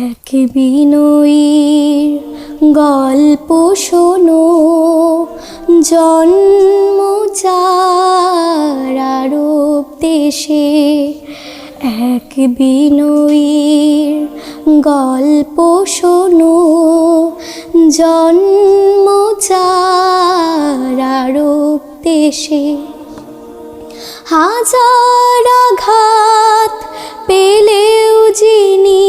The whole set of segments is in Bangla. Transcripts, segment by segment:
এক বিনয়ীর গল্প শোনো। জন্ম চারারূপ দেশে এক বিনয়ীর গল্প শোনো। জন্ম চারারূপ দেশে হাজার আঘাত পেলেও যিনি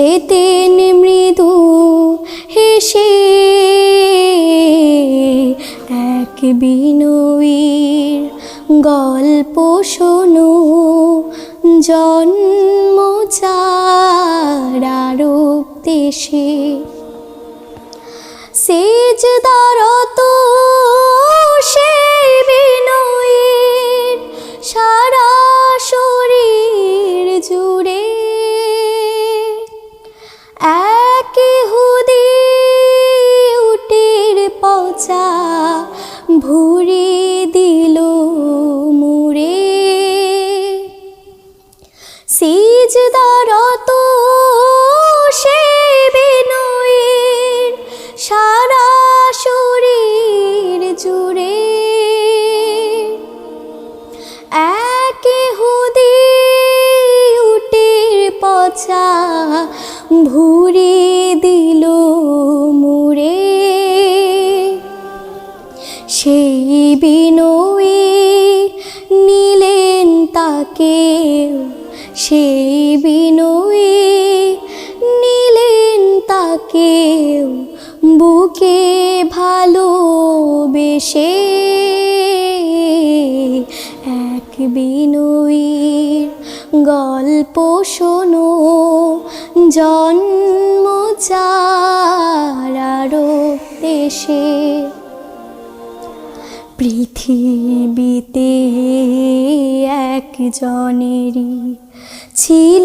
যেতেন মৃদু হেসে এক বিনয়ীর গল্প শোনো জন্ম চারারূপ দেশে। এক হুদি উটের পচা ভুরি দিল মুড়ে। সেই বিনয়ী নিলেন তাকে, সেই বিনয়ী নিলেন তাকে, বুকে ভালোবেসে। বিনয়ীর গল্প শোনো জন্ম চার দেশে পৃথিবীতে একজনেরই ছিল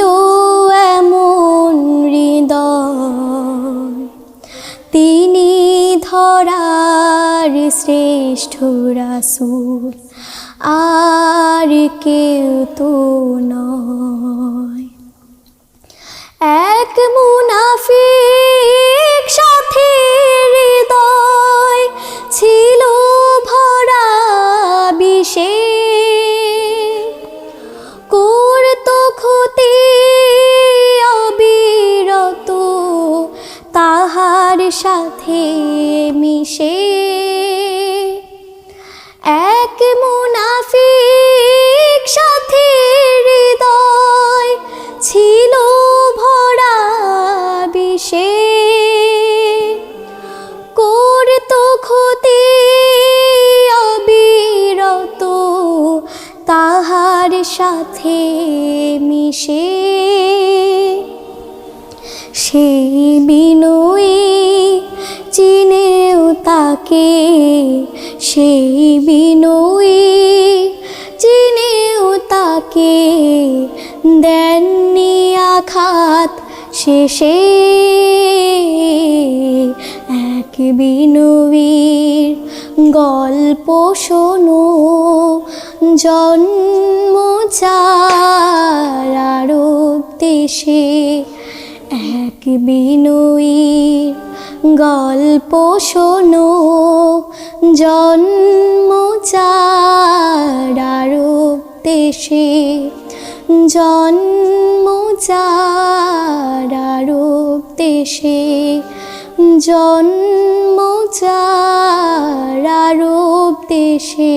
রাসুল আর কেউ তো নয়। এক মুনাফিক সাথে হৃদয় ছিল ভরা তাহার সাথে মিশে। এক মুনাফিক সাথে হৃদয় ছিল ভরা বিষে। করত ক্ষতি অবিরত, তাহার সাথে মিশে। সেই বিনয়ী তাকে সেই বিনয়ী চিনেও তাকে দেননি আঘাত শেষে। এক বিনয়ীর গল্প শোনো, জন্ম চারারূপ দেশে। এক বিনয়ীর গল্প শোনো জন্ম চারারূপ দেশে জন্ম চারারূপ দেশে জন্ম চারারূপ দেশে।